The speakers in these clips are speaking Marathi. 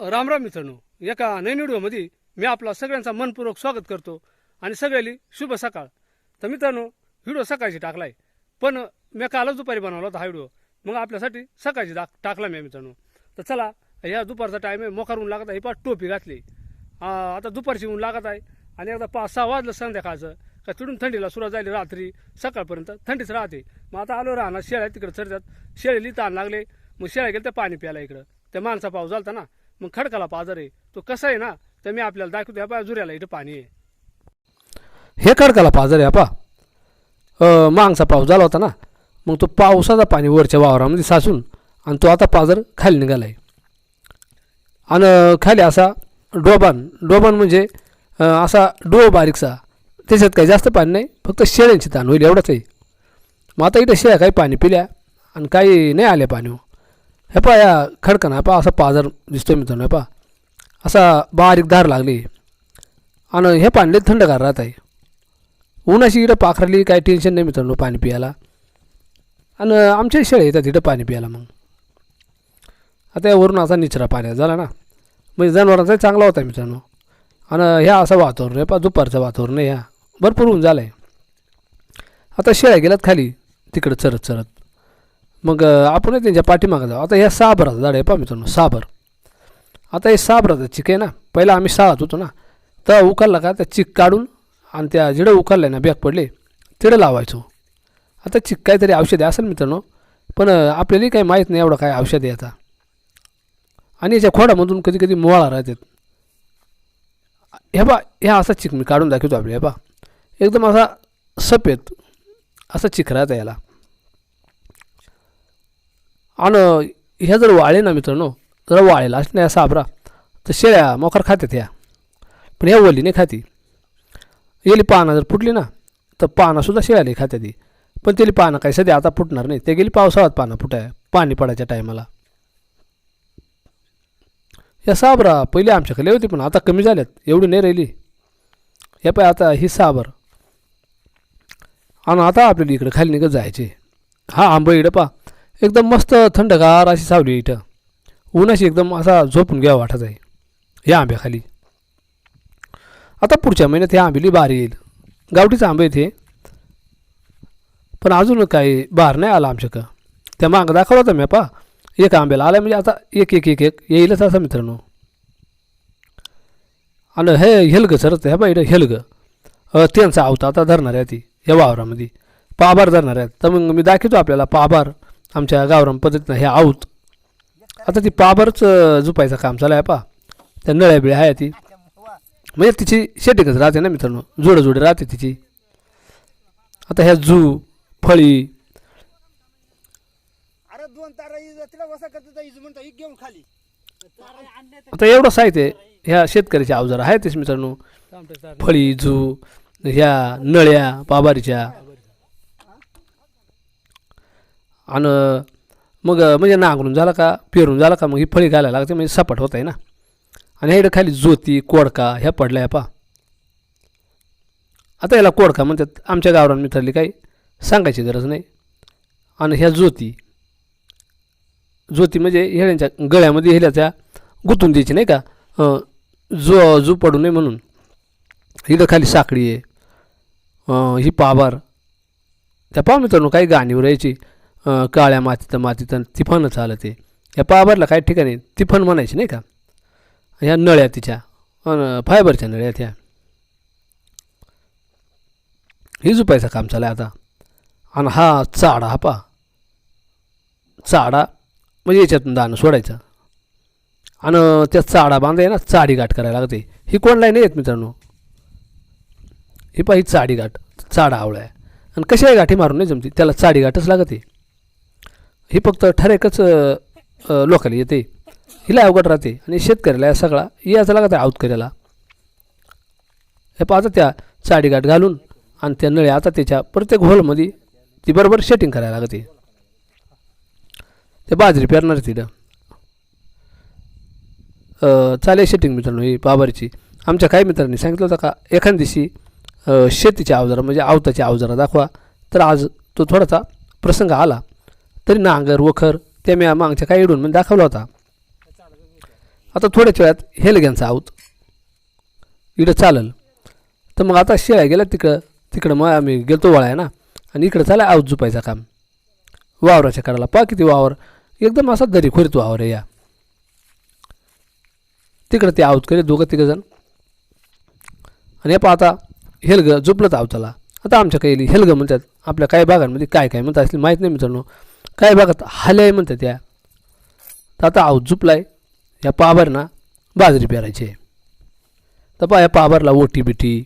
राम राम मित्रांनो एका नवीन व्हिडिओमध्ये मी आपला सगळ्यांचा मनपूर्वक स्वागत करतो आणि सगळ्याली शुभ सकाळ. तर मित्रांनो व्हिडिओ सकाळची टाकलाय पण मी कालच दुपारी बनवला होता हा व्हिडिओ. मग आपल्यासाठी सकाळची टाक टाकला मी मित्रांनो. तर चला ह्या दुपारचा टाईम आहे मोकार ऊन लागत आहे पा टोपी घातली. आता दुपारची ऊन लागत आहे आणि एकदा पाच सहा वाजलं संध्याकाळचं का तिथून थंडीला सुरुवात झाली रात्री सकाळपर्यंत थंडीच राहते. मग आता आलो राहणार शेळ्या तिकडे चढतात शेळी ताण लागले मग शेळ्या गेले तर पाणी प्यायला इकडं. त्या माणसा पाऊस झालता ना मग खडकाला पाजार आहे. तो कसा आहे ना तर मी आपल्याला दाखवतो. या पा जुऱ्याला इथं पाणी आहे. हे खडकाला पाजार आहे आपा मागचा पाऊस झाला होता ना मग तो पावसाचा पाणी वरच्या वावरामध्ये साचून आणि तो आता पाजर खाली निघाला आहे. आणि खाली असा डोबान डोबान म्हणजे असा डो बारीकसा. त्याच्यात काही जास्त पाणी नाही फक्त शेळ्यांची ताण होईल एवढंच आहे. मग आता इथं शेळ्या काही पाणी पिल्या आणि काही नाही आल्या पाणी हे पा या खडकना पा असा पाजर दिसतोय मित्रांनो हे पा असा बारीक धार लागली. आणि हे पाणी लय थंडगार राहत आहे. उन्हाची इकडं पाखरली काही टेन्शन नाही मित्रांनो पाणी पियाला. आणि आमच्या शेळे येतात इथं पाणी प्यायला मग. आता यावरून असा निचरा पाण्यात झाला ना. म्हणजे जनावरांचा चांगला होता मित्रांनो. आणि ह्या असं वातावरण आहे पा दुपारचं वातावरण आहे ह्या भरपूर ऊन झालं आहे आता शेळ्या गेल्यात खाली तिकडं चरत चरत मग आपणही आपण त्यांच्या पाठीमागं जाऊ. आता ह्या साबराचं झाड आहे पा मित्रांनो साबर. आता हे साबराचं चिक आहे ना पहिला आम्ही साळत होतो ना तर उकलला का त्या चिक काढून आणि त्या जिडं उकललं ना बॅग पडले तिडं लावायचो. आता चिक काहीतरी औषध आहे असेल मित्रांनो पण आपल्यालाही काही माहीत नाही एवढं काय औषध आहे आता. आणि याच्या खोडामधून कधी कधी मोळा राहतात. हे बा ह्या असा चिक मी काढून दाखवतो आपल्या हे बा एकदम असा सफेद असा चिक राहतं याला. आणि ह्या जर वाळे ना मित्रांनो जर वाळेला असं नाही साबरा. तर शेळ्या मोकार खात्यात ह्या. पण ह्या ओली नाही खाती. येली पानं जर फुटली ना तर पानंसुद्धा शेळ्याला खात्यात ती पण त्याली पानं काही सध्या आता फुटणार नाही. ते गेली पावसाळ्यात पानं फुटाय पाणी पडायच्या टायमाला. या साबरा पहिले आमच्याकडे होती पण आता कमी झाल्यात. एवढी नाही राहिली. या पाय आता ही साबर. आणि आता आपल्याला इकडे खाली निघत जायचे. हा आंबळ इकडं पा एकदम मस्त थंडगार अशी सावली इथं. उन्हाशी एकदम असा झोपून घ्यावा वाटत आहे. या आंब्याखाली. आता पुढच्या महिन्यात हे आंबेली बार येईल. गावठीचं आंबे ते पण अजून काही बार नाही आला आमच्याकडं. त्या माग दाखवला होता मी पा. एक आंब्याला आला म्हणजे आता एक एक एक एक येईलच असं मित्रांनो. आणि हे हेलगं सरत हे बा हेलग. हेलगं त्यांचा आवता आता धरणार आहे ती या वावरामध्ये. पाभार धरणार आहेत तर मग मी दाखवतो आपल्याला पाभार आमच्या गावराम पद्धतीनं हे आऊत. आता ती पाभारच अ, झुपायचं काम चालू आहे पा त्या नळ्या बिळ्या आहे ती. म्हणजे तिची शेटिंगच राहते ना मित्रांनो. जोडं जोडे राहते तिची. आता ह्या जू फळी आता एवढं साहित्य ह्या शेतकऱ्याचे अवजार आहेतच मित्रांनो. फळी झू ह्या नळ्या पाबारीच्या आणि मग म्हणजे नांगरून झाला का पेरून झाला का मग ही फळी घालायला लागते म्हणजे सपाट होत आहे ना. आणि ह्या खाली ज्योती कोडका ह्या पडल्या ह्या पा आता याला कोडका म्हणतात. आमच्या गावरान मित्राली काही सांगायची गरज नाही. आणि ह्या ज्योती ज्योती म्हणजे हेळ्यांच्या गळ्यामध्ये हेल्याच्या गुंतून द्यायची नाही का? जो जो जू पडू नये म्हणून. इथं खाली साखळी आहे. ही पाभार. त्या पाव मित्रांनो काही गाणीवर यायची काळ्या मातीत मातीत तिफानं चालत ते. या पाबरला काही ठिकाणी तिफन म्हणायची नाही का? ह्या नळ्या तिच्या. फायबरच्या नळ्या त्या. हिजुपायचं झुपायचं काम चालू आता. आणि हा चाडा हा पा. चाडा म्हणजे याच्यातून दाणं सोडायचं. आणि त्या चाडा बांधाय ना चाडी गाठ करायला लागते. ही कोणलाही नाही येत मित्रांनो? ही पा ही चाडी गाठ चाडा आवळा आहे. आणि कशाही गाठी मारून नाही जमती. त्याला चाडी गाठच लागते. ही फक्त ठरेकच लोकाला येते. हिला अवघड राहते. आणि शेतकऱ्याला या सगळा याचा लागत आहे आऊतकऱ्याला हे पाहता त्या चाडीगाठ घालून आणि त्या नळ्या आता त्याच्या प्रत्येक होलमध्ये ती बरोबर शेटिंग करायला लागते. ते बाजरी पेरणार तिथं. चालेल शेटिंग मित्रांनो ही बाबारीची. आमच्या काही मित्रांनी सांगितलं होतं का एखाद दिवशी शेतीच्या अवजारं म्हणजे आवताच्या अवजारं दाखवा. तर आज तो थोडासा प्रसंग आला. तरी नांगर वखर त्या मी मागच्या काही इडून म्हणजे दाखवला होता. आता थोड्याच वेळात हेलग्यांचा आहोत इकडं चालेल. तर मग आता शेळ्या गेल्या तिकडं तिकडं मग आम्ही गेलतो वळाय ना. आणि इकडं चाला आऊत झुपायचा काम. वावराच्या कडाला. पहा किती वावर. एकदम असा दरी खोरीत वावर आहे या. तिकडं ते आऊत करे दोघं तिघं जण. आणि हे पहा आता हेलग झोपलं आवताला आता आमच्या काही हेलग म्हणतात. आपल्या काही भागांमध्ये काय काय म्हणतात असले माहीत नाही मित्रांनो. काय भागात हाल्या म्हणतात त्या तर आता आऊत झुपलाय. या पाभरना बाजरी पेरायची. आहे तर पहा या पाभरला ओटी बिटी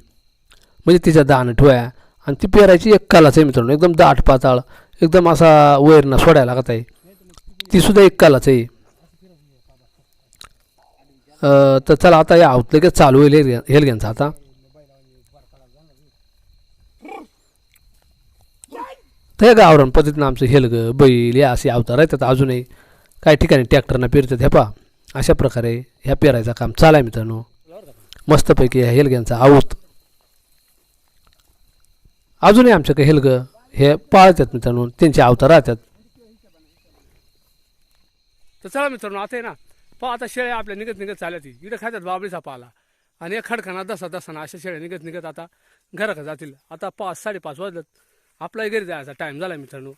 म्हणजे तिच्या दाणं ठेवाया आणि ती पेरायची एक कालाच आहे मित्रांनो. एकदम दाट पाताळ एकदम असा वैरना सोडायला लागत आहे. ती सुद्धा एक कालाच आहे. तर चला आता या आऊत लगेच चालू होईल हेलग्या हेलग्यांचा आता. तर हे गावरान पद्धतीनं आमचं हेलग बैल या असे अवतार आहेत. अजूनही काही ठिकाणी ट्रॅक्टरनं पेरतात. हे पहा अशा प्रकारे ह्या पेरायचं काम चालाय मित्रांनो. मस्तपैकी ह्या हेलग्यांचा आऊत. अजूनही आमच्याकडे हेलग हे पाळतात मित्रांनो. त्यांचे अवतार राहतात. तर चला मित्रांनो आता आहे ना पहा आता शेळ्या आपल्या निघत निघत चालल्या ती. इकडे खातात बाबळीचा पाला आणि एक खडखाना दसा दसाना अशा शेळ्या निघत निघत आता घराकडे जातील. आता पाच साडेपाच वाजलं आपलाही घरी जायचा टाईम झाला मित्रांनो.